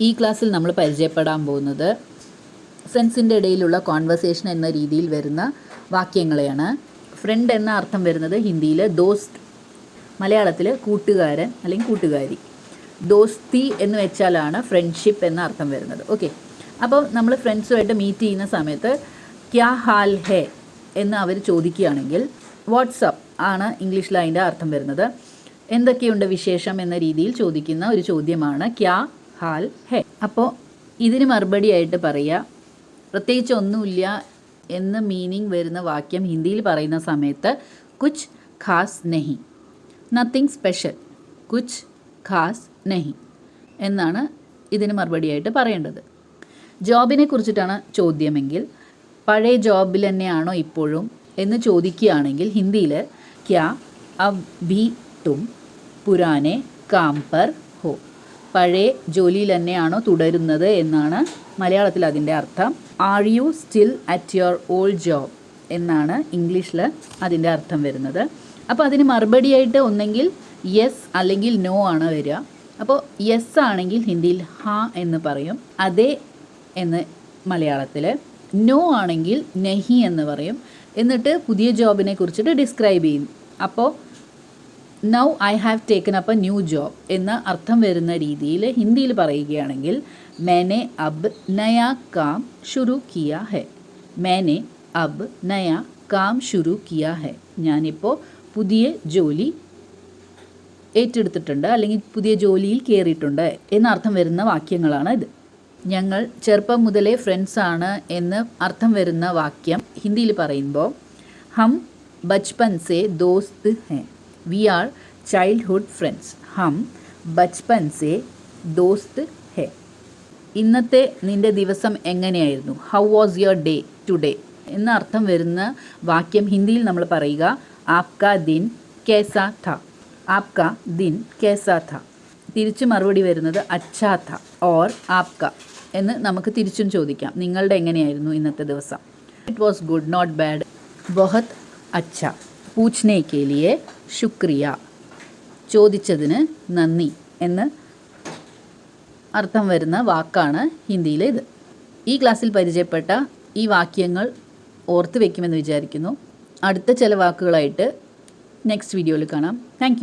ഈ ക്ലാസ്സിൽ നമ്മൾ പരിചയപ്പെടാൻ പോകുന്നത് ഫ്രണ്ട്സിന്റെ ഇടയിലുള്ള കോൺവെർസേഷൻ എന്ന രീതിയിൽ വരുന്ന വാക്യങ്ങളെയാണ്. ഫ്രണ്ട് എന്ന അർത്ഥം വരുന്നത് ഹിന്ദിയിൽ ദോസ്ത്. മലയാളത്തിൽ കൂട്ടുകാരൻ അല്ലെങ്കിൽ കൂട്ടുകാരി. ദോസ്തി എന്ന് വെച്ചാലാണ് ഫ്രണ്ട്ഷിപ്പ് എന്ന അർത്ഥം വരുന്നത്. ഓക്കെ അപ്പോൾ നമ്മൾ ഫ്രണ്ട്സുമായിട്ട് മീറ്റ് ചെയ്യുന്ന സമയത്ത് ക്യാ ഹാൽ ഹേ എന്ന് അവർ ചോദിക്കുകയാണെങ്കിൽ വാട്സപ്പ് ആണ് ഇംഗ്ലീഷിൽ അതിന്റെ അർത്ഥം വരുന്നത്. എന്തൊക്കെയുണ്ട് വിശേഷം എന്ന രീതിയിൽ ചോദിക്കുന്ന ഒരു ചോദ്യമാണ് ക്യാ ഹാൽ. ഹെ അപ്പോൾ ഇതിന് മറുപടിയായിട്ട് പറയുക പ്രത്യേകിച്ച് ഒന്നുമില്ല എന്ന് മീനിങ് വരുന്ന വാക്യം ഹിന്ദിയിൽ പറയുന്ന സമയത്ത് കുച്ച് ഖാസ് നെഹി നത്തിങ് സ്പെഷ്യൽ കുച്ച് ഖാസ് നെഹി എന്നാണ് ഇതിന് മറുപടിയായിട്ട് പറയേണ്ടത്. ജോബിനെ കുറിച്ചിട്ടാണ് ചോദ്യമെങ്കിൽ പഴയ ജോബിൽ തന്നെയാണോ ഇപ്പോഴും എന്ന് ചോദിക്കുകയാണെങ്കിൽ ഹിന്ദിയിൽ ക്യാ അബ് ഭി തും പുരാനെ കാം പഴയ ജോലിയിൽ തന്നെയാണോ തുടരുന്നത് എന്നാണ് മലയാളത്തിൽ അതിന്റെ അർത്ഥം. Are you still at your old job എന്നാണ് ഇംഗ്ലീഷിൽ അതിന്റെ അർത്ഥം വരുന്നത്. അപ്പോൾ അതിന് മറുപടിയായിട്ട് ഒന്നെങ്കിൽ യെസ് അല്ലെങ്കിൽ നോ ആണ് വരിക. അപ്പോൾ യെസ് ആണെങ്കിൽ ഹിന്ദിയിൽ ഹ എന്ന് പറയും. അതെ എന്ന് മലയാളത്തിൽ നോ ആണെങ്കിൽ നെഹി എന്ന് പറയും. എന്നിട്ട് പുതിയ ജോബിനെ കുറിച്ചിട്ട് ഡിസ്ക്രൈബ് ചെയ്യും. അപ്പോൾ now I have taken up a new job എന്ന അർത്ഥം വരുന്ന രീതിയിൽ ഹിന്ദിയിൽ പറയുകയാണെങ്കിൽ മേനെ അബ് നയ കാം ഷുരു കിയ ഹെ. മേനെ അബ് നയ കാം ഷുരു കിയ ഹെ. ഞാനിപ്പോൾ പുതിയ ജോലി ഏറ്റെടുത്തിട്ടുണ്ട് അല്ലെങ്കിൽ പുതിയ ജോലിയിൽ കയറിയിട്ടുണ്ട് എന്നർത്ഥം വരുന്ന വാക്യങ്ങളാണ് ഇത്. ഞങ്ങൾ ചെറുപ്പം മുതലേ ഫ്രണ്ട്സാണ് എന്ന് അർത്ഥം വരുന്ന വാക്യം ഹിന്ദിയിൽ പറയുമ്പോൾ ഹം ബച്പൻ സേ ദോസ്ത് ഹെ. വി ആർ ചൈൽഡ്ഹുഡ് ഫ്രണ്ട്സ് ഹം ബച്പൻ സെ ദോസ്ത് ഹെ. ഇന്നത്തെ നിന്റെ ദിവസം എങ്ങനെയായിരുന്നു? How was your day today എന്ന അർത്ഥം വരുന്ന വാക്യം ഹിന്ദിയിൽ നമ്മൾ പറയുക ആപ്ക ദിൻ കേസ ഥ. ആപ്ക ദിൻ കേസ ഥ. തിരിച്ചു മറുപടി വരുന്നത് അച്ഛാ ഥ ഓർ ആപ്ക എന്ന് നമുക്ക് തിരിച്ചും ചോദിക്കാം. നിങ്ങളുടെ എങ്ങനെയായിരുന്നു ഇന്നത്തെ ദിവസം? It was good not bad ബഹത് അച്ഛ. പൂച്ഛനെ കെ ലിയെ ശുക്രിയ. ചോദിച്ചതിന് നന്ദി എന്ന് അർത്ഥം വരുന്ന വാക്കാണ് ഹിന്ദിയിലെ ഇത്. ഈ ക്ലാസ്സിൽ പരിചയപ്പെട്ട ഈ വാക്യങ്ങൾ ഓർത്ത് വയ്ക്കുമെന്ന് വിചാരിക്കുന്നു. അടുത്ത ചില വാക്കുകളായിട്ട് നെക്സ്റ്റ് വീഡിയോയിൽ കാണാം. താങ്ക്